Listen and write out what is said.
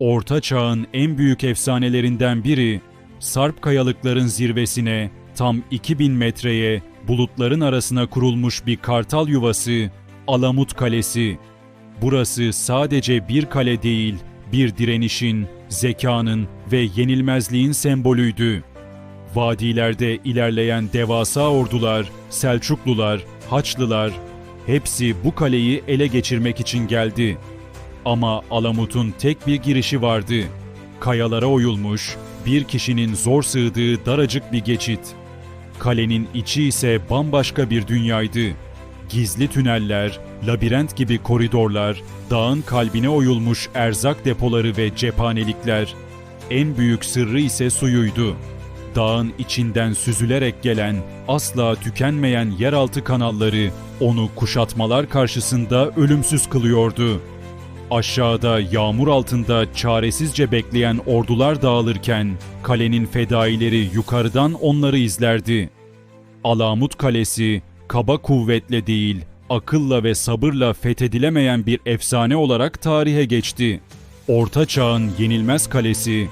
Orta Çağ'ın en büyük efsanelerinden biri, Sarp kayalıkların zirvesine tam 2000 metreye bulutların arasına kurulmuş bir kartal yuvası Alamut Kalesi. Burası sadece bir kale değil, bir direnişin, zekanın ve yenilmezliğin sembolüydü. Vadilerde ilerleyen devasa ordular, Selçuklular, Haçlılar hepsi bu kaleyi ele geçirmek için geldi. Ama Alamut'un tek bir girişi vardı. Kayalara oyulmuş, bir kişinin zor sığdığı daracık bir geçit. Kalenin içi ise bambaşka bir dünyaydı. Gizli tüneller, labirent gibi koridorlar, dağın kalbine oyulmuş erzak depoları ve cephanelikler. En büyük sırrı ise suyuydu. Dağın içinden süzülerek gelen, asla tükenmeyen yeraltı kanalları onu kuşatmalar karşısında ölümsüz kılıyordu. Aşağıda yağmur altında çaresizce bekleyen ordular dağılırken kalenin fedaileri yukarıdan onları izlerdi. Alamut Kalesi kaba kuvvetle değil, akılla ve sabırla fethedilemeyen bir efsane olarak tarihe geçti. Orta Çağ'ın yenilmez kalesi